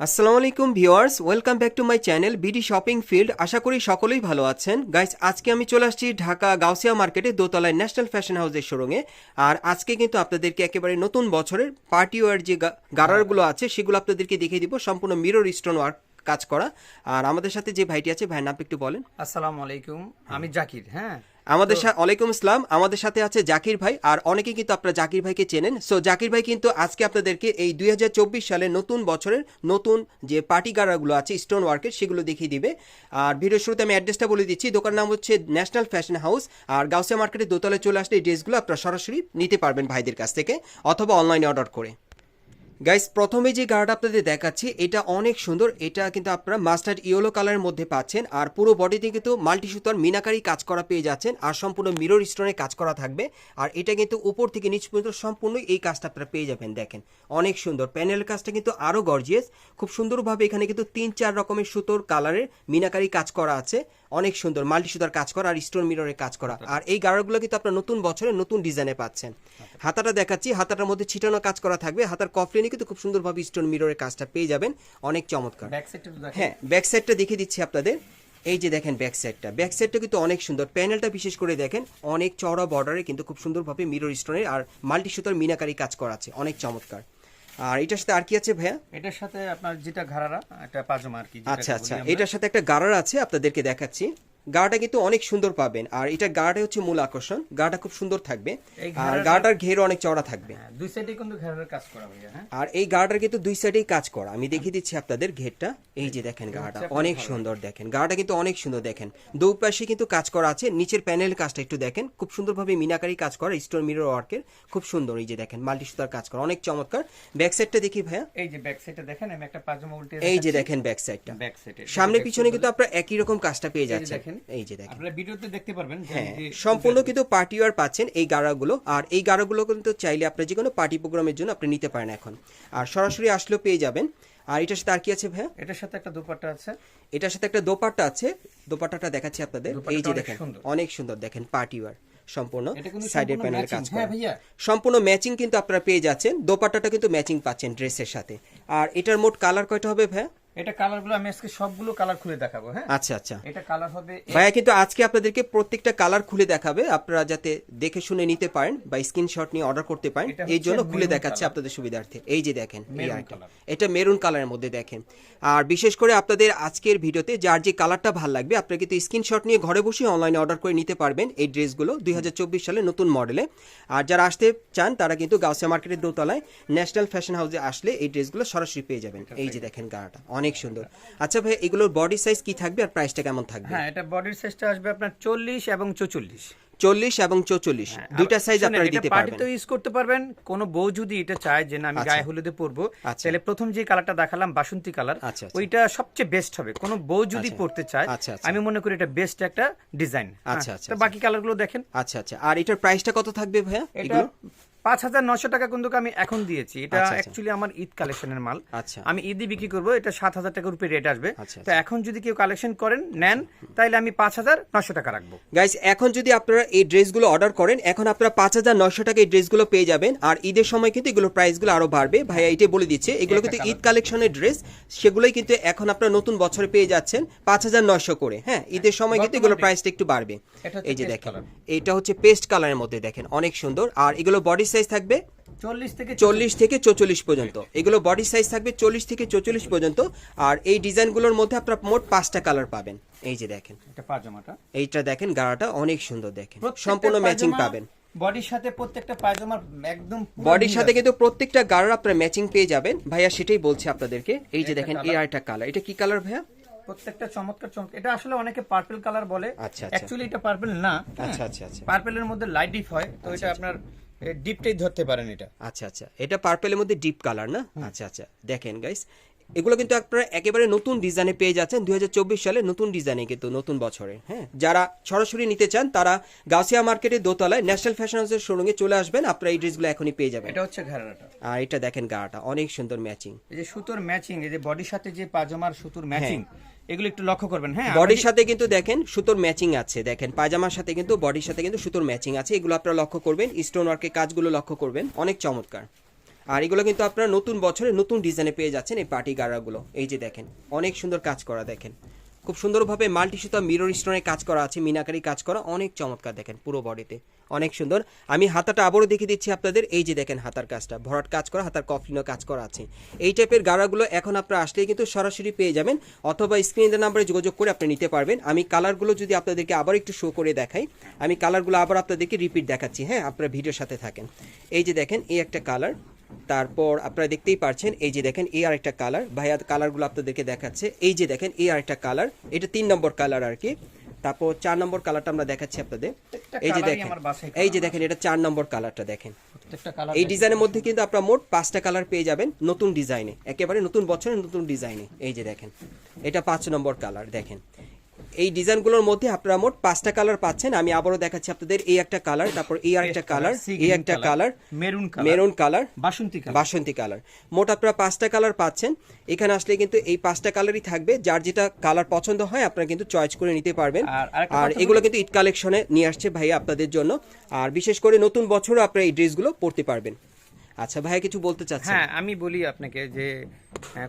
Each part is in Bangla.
আসসালামু আলাইকুম viewers, welcome back to my channel BD shopping field. আশা করি সকলেই ভালো আছেন। গাইস, আজকে আমি চলে আসছি ঢাকা গাউসিয়া মার্কেটে দোতলায় ন্যাশনাল ফ্যাশন হাউসের শোরুমে। আর আজকে কিন্তু আপনাদেরকে একেবারে নতুন বছরের পার্টি ওয়ার যে গারারগুলো আছে, সেগুলো আপনাদেরকে দেখিয়ে দিব। সম্পূর্ণ মিরর স্টোন ওয়ার্ক কাজ করা। আর আমাদের সাথে যে ভাইটি আছে, ভাইয়ের নাম একটু বলেন। আসসালামু আলাইকুম। আমি জাকির হ্যাঁ? আমাদের সাথে ওয়ালাইকুম আসসালাম। আমাদের সাথে আছে জাকির ভাই আর অনেকে কিন্তু আপনারা জাকির ভাইকে চেনেন। সো জাকির ভাই কিন্তু আজকে আপনাদেরকে এই দুই হাজার চব্বিশ সালে নতুন বছরের নতুন যে পার্টি গাড়াগুলো আছে স্টোন ওয়ার্কের সেগুলো দেখিয়ে দিবে। আর ভিডিও শুরুতে আমি অ্যাড্রেসটা বলে দিচ্ছি। দোকানের নাম হচ্ছে ন্যাশনাল ফ্যাশন হাউস। আর গাউসিয়া মার্কেটের দোতলায় চলে আসলে এই ড্রেসগুলো আপনারা সরাসরি নিতে পারবেন ভাইদের কাছ থেকে অথবা অনলাইনে অর্ডার করে। গাইস প্রথমে যে গার্ড আপনাদের দেখাচ্ছি এটা অনেক সুন্দর। এটা কিন্তু আপনারা মাস্টার্ড ইয়েলো কালারের মধ্যে পাচ্ছেন। আর পুরো বডিতে কিন্তু মাল্টি সুতার মিনাকারি কাজ করা পেয়ে যাচ্ছেন। আর সম্পূর্ণ মিরর স্টোনে কাজ করা থাকবে। আর এটা কিন্তু উপর থেকে নিচ পর্যন্ত সম্পূর্ণ এই কাজটা আপনারা পেয়ে যাবেন দেখেন। অনেক সুন্দর। প্যানেল কাজটা কিন্তু আরও গর্জিয়াস খুব সুন্দরভাবে এখানে কিন্তু তিন চার রকমের সুতোর কালারের মিনাকারি কাজ করা আছে। অনেক সুন্দর। মাল্টি সুতার কাজ করা আর স্টোন মিররের কাজ করা। আর এই গাড়াগুলো কিন্তু আপনার নতুন বছরে নতুন ডিজাইনে পাচ্ছেন। হাতাটা দেখাচ্ছি। হাতাটার মধ্যে ছিটানো কাজ করা থাকবে। হাতার কফলিনে কিন্তু খুব সুন্দরভাবে স্টোন মিররের কাজটা পেয়ে যাবেন। অনেক চমৎকার। হ্যাঁ ব্যাক সাইডটা দেখিয়ে দিচ্ছি আপনাদের। এই যে দেখেন ব্যাক সাইডটা ব্যাক সাইডটা কিন্তু অনেক সুন্দর। প্যানেলটা বিশেষ করে দেখেন অনেক চওড়া বর্ডারে কিন্তু খুব সুন্দরভাবে মিরর স্টোনের আর মাল্টি সুতার মিনাকারি কাজ করা আছে। অনেক চমৎকার। আর এটার সাথে আর কি আছে ভাইয়া? এটার সাথে আপনার যেটা ঘাড়ারা একটা পাজামা আর কি আচ্ছা আচ্ছা। এটার সাথে একটা গাড়ার আছে আপনাদেরকে দেখাচ্ছি। গাড়াটা কিন্তু অনেক সুন্দর পাবেন। আর এটা গাড়াটা হচ্ছে মূল আকর্ষণ। গাড়াটা খুব সুন্দর থাকবে। আর গাটার ঘের অনেক চওড়া থাকবে। হ্যাঁ, দুই সাইডে কিন্তু ঘাড়ার কাজ করা হ্যাঁ? আর এই গাড়াটার কিন্তু দুই সাইডেই কাজ করা। আমি দেখিয়ে দিচ্ছি আপনাদের ঘেরটা। এই যে দেখেন আপনার অনেক সুন্দর দেখেন। গাড়াটা কিন্তু অনেক সুন্দর দেখেন। দুপাশে কিন্তু কাজ করা আছে। নিচের প্যানেল কাজটা একটু দেখেন। খুব সুন্দরভাবে মিনাকারি কাজ করা। স্টোন মিরর ওয়ার্কের খুব সুন্দর। এই যে দেখেন মাল্টি সুতার কাজ করা। অনেক চমৎকার। ব্যাক সাইডটা দেখি ভাইয়া। এই যে ব্যাক সাইডটা দেখেন আমি একটা পাজামা উল্টে এই যে দেখেন ব্যাক সাইডটা ব্যাক সাইডে সামনে পিছনে কিন্তু আপনারা একই রকম কাজটা পেয়ে যাচ্ছেন। দেখেন। এই যে দেখেন। আপনারা ভিডিওতে দেখতে পারবেন হ্যাঁ সম্পূর্ণ কিন্তু পার্টি ওয়ার পাচ্ছেন এই গাড়াগুলো। আর এই গাড়াগুলো কিন্তু চাইলে আপনার যে কোনো পার্টি প্রোগ্রামের জন্য আপনি নিতে পারেন এখন। আর সরাসরি আসলেও পেয়ে যাবেন। আর এটার সাথে আর কি আছে ভাইয়া? এটার সাথে একটা দুপাট্টা আছে। এটার সাথে একটা দোপাট্টা আছে। দোপাট্টাটা দেখাচ্ছি আপনাদের। এই যে দেখেন অনেক সুন্দর দেখেন পার্টি ওয়ার সম্পূর্ণ সাইডের প্যানেল কাজ হ্যাঁ করা। সম্পূর্ণ ম্যাচিং কিন্তু আপনারা পেয়ে যাচ্ছেন। দোপাট্টাটা কিন্তু ম্যাচিং পাচ্ছেন ড্রেসের সাথে। আর এটার মোট কালার কয়টা হবে ভাইয়া? এটা কালারগুলো আমি আজকে সবগুলো কালার খুলে দেখাবো হ্যাঁ? আচ্ছা আচ্ছা। এটা কালার হবে ভাইয়া কিন্তু আজকে আপনাদেরকে প্রত্যেকটা কালার খুলে দেখাবে। আপনারা যাতে দেখে শুনে নিতে পারেন বা স্ক্রিনশট নিয়ে অর্ডার করতে পারেন। এই জন্য খুলে দেখাচ্ছে আপনাদের সুবিধার্থে। এই যে দেখেন। এটা মেরুন কালারের মধ্যে দেখেন। আর বিশেষ করে আপনাদের আজকের ভিডিওতে যার যে কালারটা ভালো লাগবে আপনারা কিন্তু স্ক্রিনশট নিয়ে ঘরে বসে অনলাইনে অর্ডার করে নিতে পারবেন এই ড্রেসগুলো দুই সালের নতুন মডেলে আর যারা আসতে চান তারা কিন্তু গাউসিয়া মার্কেটের দোতলায় ন্যাশনাল ফ্যাশন হাউসে আসলে এই ড্রেসগুলো সরাসরি পেয়ে যাবেন। এই যে দেখেন গাড়াটা। অনেক সুন্দর। আচ্ছা ভাই এগুলোর বডি সাইজ কি থাকবে আর প্রাইসটা কেমন থাকবে? হ্যাঁ এটা বডির সাইজটা আসবে আপনার চল্লিশ এবং চৌচল্লিশ। চল্লিশ এবং চৌচল্লিশ। দুইটা সাইজ আপনারা দিতে পারবেন। পার্টিতেও ইউজ করতে পারবেন কোন বউ যদি এটা চায় যে না আমি আচ্ছা। গায়ে হলুদে পরবো আচ্ছা। তাহলে প্রথম যে কালারটা দেখালাম বাসন্তী কালার আচ্ছা, আচ্ছা। ওইটা সবচেয়ে বেস্ট হবে। কোন বউ যদি আচ্ছা। পড়তে চায় আচ্ছা, আচ্ছা। আমি মনে করি এটা বেস্ট একটা ডিজাইন আচ্ছা, আচ্ছা, তো বাকি কালারগুলো দেখেন। আচ্ছা আচ্ছা। আর এটার প্রাইসটা কত থাকবে ভাইয়া এটা পাঁচ হাজার নশো টাকা কিন্তু আমি এখন দিয়েছি। এটা আচ্ছা, আচ্ছা। অ্যাকচুয়ালি আমার ঈদ কালেকশনের মাল। আচ্ছা। আমি ঈদই বিক্রি করব এটা সাত হাজার উপরে রেট আসবে। আচ্ছা, তো এখন যদি কেউ কালেকশন করেন নেন তাহলে আমি পাঁচ হাজার নশো টাকা রাখব। গাইস এখন যদি আপনারা এই ড্রেসগুলো অর্ডার করেন এখন আপনারা পাঁচ হাজার নশো টাকা এই ড্রেসগুলো পেয়ে যাবেন। আর ঈদের সময় কিন্তু এগুলোর প্রাইসগুলো আরও বাড়বে। ভাইয়া এইটাই বলে দিচ্ছে এগুলো কিন্তু ঈদ কালেকশনের ড্রেস সেগুলোই কিন্তু এখন আপনারা নতুন বছরে পেয়ে যাচ্ছেন পাঁচ হাজার নশো করে। হ্যাঁ ঈদের সময় কিন্তু এগুলোর প্রাইসটা একটু বাড়বে। এই যে দেখেন এটা হচ্ছে পেস্ট কালারের মধ্যে দেখেন অনেক সুন্দর। আর এগুলো বডি সাইজ থাকবে? চল্লিশ থেকে চল্লিশ থেকে চৌচল্লিশ পর্যন্ত। এগুলো বডি সাইজ থাকবে চল্লিশ থেকে চৌচল্লিশ পর্যন্ত। আর এই ডিজাইনগুলোর মধ্যে আপনারা মোট পাঁচটা কালার পাবেন। এই যে দেখেন। এটা পাজামাটা এইটা দেখেন গাড়াটা অনেক সুন্দর দেখেন। সম্পূর্ণ ম্যাচিং পাবেন। বডির সাথে প্রত্যেকটা পায়জামার একদম বডির সাথে কিন্তু প্রত্যেকটা গাড়ার আপনারা ম্যাচিং পেয়ে যাবেন। ভাইয়া সেটাই বলছে আপনাদেরকে। এই যে দেখেন এই আরেকটা কালার এটা কি কালার ভাইয়া? প্রত্যেকটা চমৎকার চমৎকার। এটা আসলে অনেকে পার্পল কালার বলে। আচ্ছা, আচ্ছা। অ্যাকচুয়ালি এটা পার্পল না আচ্ছা আচ্ছা আচ্ছা। পার্পলের মধ্যে লাইট ডিপ হয়। তো এটা আপনার ডিপটাই ধরতে পারেন এটা। আচ্ছা আচ্ছা। এটা পার্পেলের মধ্যে ডিপ কালার না? আচ্ছা আচ্ছা। দেখেন গাইস এগুলো কিন্তু আপনারা একেবারে নতুন ডিজাইনে পেয়ে যাচ্ছেন। দুই সালে নতুন ডিজাইনে কিন্তু নতুন বছরে হ্যাঁ? যারা সরাসরি নিতে চান তারা গাউসিয়া মার্কেটের দোতলায় ন্যাশনাল ফ্যাশন হাউসের শোরুমে চলে আসবেন। আপনারা এই ড্রেসগুলো এখনই পেয়ে যাবেন। এটা হচ্ছে ঘেরাটা আর এটা দেখেন গাটা অনেক সুন্দর ম্যাচিং এই যে সুতোর ম্যাচিং এই যে বডির সাথে যে পাজামার সুতোর ম্যাচিং এগুলো একটু লক্ষ্য করবেন হ্যাঁ? বডির সাথে কিন্তু দেখেন সুতোর ম্যাচিং আছে দেখেন পায়জামার সাথে কিন্তু বডির সাথে কিন্তু সুতোর ম্যাচিং আছে এগুলো আপনারা লক্ষ্য করবেন স্টোন ওয়ার্কের কাজগুলো লক্ষ্য করবেন অনেক চমৎকার। আর এগুলো কিন্তু আপনারা নতুন বছরে নতুন ডিজাইনে পেয়ে যাচ্ছেন এই পার্টি গাড়াগুলো এই যে দেখেন অনেক সুন্দর কাজ করা দেখেন। খুব সুন্দরভাবে মাল্টি সুতা মিরর স্টোনে কাজ করা আছে মিনাকারি কাজ করা অনেক চমৎকার দেখেন পুরো বডিতে অনেক সুন্দর। আমি হাতাটা আবারও দেখিয়ে দিচ্ছি আপনাদের। এই যে দেখেন হাতার কাজটা। ভরাট কাজ করা, হাতার কফলিনও কাজ করা আছে। এই টাইপের গাড়াগুলো এখন আপনারা আসলেই কিন্তু সরাসরি পেয়ে যাবেন, অথবা স্ক্রিনের নাম্বারে যোগাযোগ করে আপনি নিতে পারবেন। আমি কালারগুলো যদি আপনাদেরকে আবার একটু শো করে দেখাই, আমি কালারগুলো আবার আপনাদেরকে রিপিট দেখাচ্ছি। হ্যাঁ আপনারা ভিডিওর সাথে থাকেন। এই যে দেখেন, এই একটা কালার তারপর আপনারা দেখতেই পারছেন, এই যে দেখেন, এই আরেকটা কালার ভাইয়া কালারগুলো আপনাদেরকে দেখাচ্ছে। এই যে দেখেন, এই আরেকটা কালার এটা তিন নম্বর কালার আর কি। তারপর চার নম্বর কালারটা আমরা দেখাচ্ছি আপনাদের। এই যে দেখেন। এই যে দেখেন এটা চার নম্বর কালারটা দেখেন। এই ডিজাইনের মধ্যে কিন্তু আপনারা মোট পাঁচটা কালার পেয়ে যাবেন নতুন ডিজাইনে। একেবারে নতুন বছরের নতুন ডিজাইনে। এই যে দেখেন এটা পাঁচ নম্বর কালার দেখেন। এই ডিজাইনগুলোর মধ্যে আপনারা মোট পাঁচটা কালার পাচ্ছেন। আমি আবারও দেখাচ্ছি আপনাদের এই একটা কালার তারপর এই আরেকটা কালার এই একটা কালার মেরুন মেরুন কালার বাসন্তী কালার। বাসন্তী কালার। মোট আপনারা পাঁচটা কালার পাচ্ছেন। এখানে আসলে কিন্তু এই পাঁচটা কালারই থাকবে। যার যেটা কালার পছন্দ হয় আপনারা কিন্তু চয়েস করে নিতে পারবেন। আর এগুলো কিন্তু ঈদ কালেকশনে নিয়ে আসছে ভাইয়া আপনাদের জন্য। আর বিশেষ করে নতুন বছরও আপনারা এই ড্রেসগুলো পরতে পারবেন। আচ্ছা ভাইয়া কিছু বলতে চাচ্ছেন? হ্যাঁ আমি বলি আপনাকে যে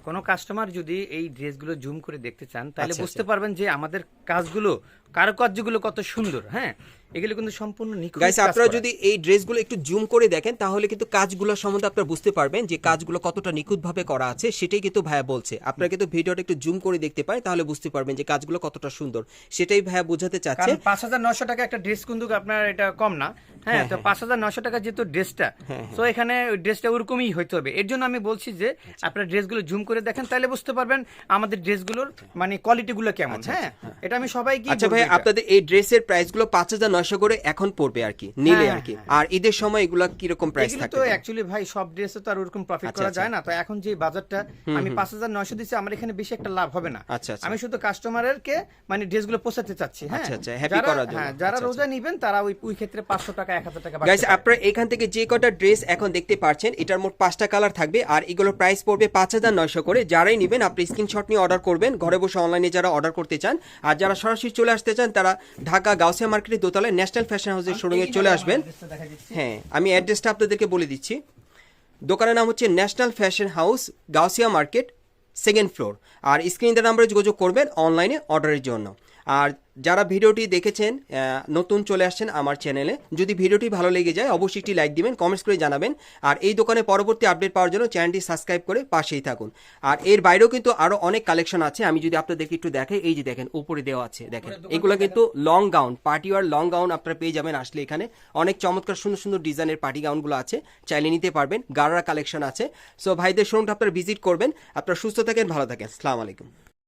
কোনো কাস্টমার যদি এই ড্রেসগুলো জুম করে দেখতে চান তাহলে আচ্ছা, বুঝতে পারবেন যে আমাদের কাজগুলো কারুকার্যগুলো কত সুন্দর হ্যাঁ? এগুলো কিন্তু সম্পূর্ণ নিখুঁত গাইস আপনারা যদি এই ড্রেসগুলো একটু জুম করে দেখেন তাহলে কিন্তু কাজগুলো সম্বন্ধে আপনারা বুঝতে পারবেন যে কাজগুলো কতটা নিখুঁতভাবে করা আছে সেটাই কিন্তু ভাইয়া বলছে। আপনারা কিন্তু ভিডিওটা একটু জুম করে দেখতে পারেন তাহলে বুঝতে পারবেন যে কাজগুলো কতটা সুন্দর। সেটাই ভাইয়া বোঝাতে চাচ্ছে। পাঁচ হাজার নশো টাকা একটা ড্রেস কিন্তু আপনার এটা কম না। হ্যাঁ তো পাঁচ হাজার নশো টাকা যেহেতু ড্রেসটা তো এখানে ড্রেসটা ওরকমই হইতে হবে। এর জন্য আমি বলছি যে আপনার ড্রেসগুলো জুম করে দেখেন তাহলে বুঝতে পারবেন আমাদের ড্রেসগুলোর মানে কোয়ালিটিগুলো কেমন। হ্যাঁ? এটা আমি সবাইকে আচ্ছা ভাই আপনাদের এই ড্রেসের প্রাইসগুলো পাঁচ হাজার নয়শো করে এখন পড়বে আর কি নিলে হ্যাঁ, আর কি। আর ঈদের সময় এগুলো কীরকম প্রাইস থাকবে তো অ্যাকচুয়ালি ভাই সব ড্রেসে তো আর ওরকম প্রফিট আচ্ছা, করা আচ্ছা। যায় না। তো এখন যে বাজারটা আমি পাঁচ হাজার নয়শো দিচ্ছি আমার এখানে বেশি একটা লাভ হবে না। আচ্ছা, আচ্ছা। আমি শুধু কাস্টমারকে মানে ড্রেসগুলো পোষাতে চাচ্ছি হ্যাঁ? আচ্ছা, আচ্ছা, যারা- করার জন্য। হ্যাঁ, যারা আচ্ছা, রোজা নিবেন তারা ওই ওই ক্ষেত্রে পাঁচশো টাকা এক হাজার টাকা গাইস আপনারা এখান থেকে যে কটা ড্রেস এখন দেখতে পাচ্ছেন এটার মোট পাঁচটা কালার থাকবে আর এগুলোর প্রাইস পড়বে পাঁচ হাজার নয়শো করে যারাই নেবেন আপনি স্ক্রিনশট নিয়ে অর্ডার করবেন। ঘরে বসে অনলাইনে যারা অর্ডার করতে চান আর যারা সরাসরি চলে আসতে চান তারা ঢাকা গাউসিয়া মার্কেটের দোতলায় ন্যাশনাল ফ্যাশন হাউসের শোরুমে চলে আসবেন। হ্যাঁ আমি অ্যাড্রেসটা আপনাদেরকে বলে দিচ্ছি। দোকানের নাম হচ্ছে National Fashion House Gausia market second floor আর স্ক্রিনের নাম্বারে যোগাযোগ করবেন অনলাইনে অর্ডারের জন্য। আর যারা ভিডিওটি দেখেছেন নতুন চলে আসছেন আমার চ্যানেলে যদি ভিডিওটি ভালো লেগে যায় অবশ্যই একটি লাইক দিবেন কমেন্টস করে জানাবেন। আর এই দোকানে পরবর্তী আপডেট পাওয়ার জন্য চ্যানেলটি সাবস্ক্রাইব করে পাশেই থাকুন। আর এর বাইরেও কিন্তু আরও অনেক কালেকশন আছে আমি যদি আপনাদেরকে একটু দেখে এই যে দেখেন উপরে দেওয়া আছে দেখেন। এগুলো কিন্তু long gown party wear long gown আপনারা পেয়ে যাবেন আসলে এখানে। অনেক চমৎকার সুন্দর সুন্দর ডিজাইনের পার্টি গাউনগুলো আছে চাইলে নিতে পারবেন গারারা কালেকশন আছে। সো ভাইদের শোরুমটা আপনারা ভিজিট করবেন। আপনারা সুস্থ থাকেন ভালো থাকেন। আসসালামু আলাইকুম।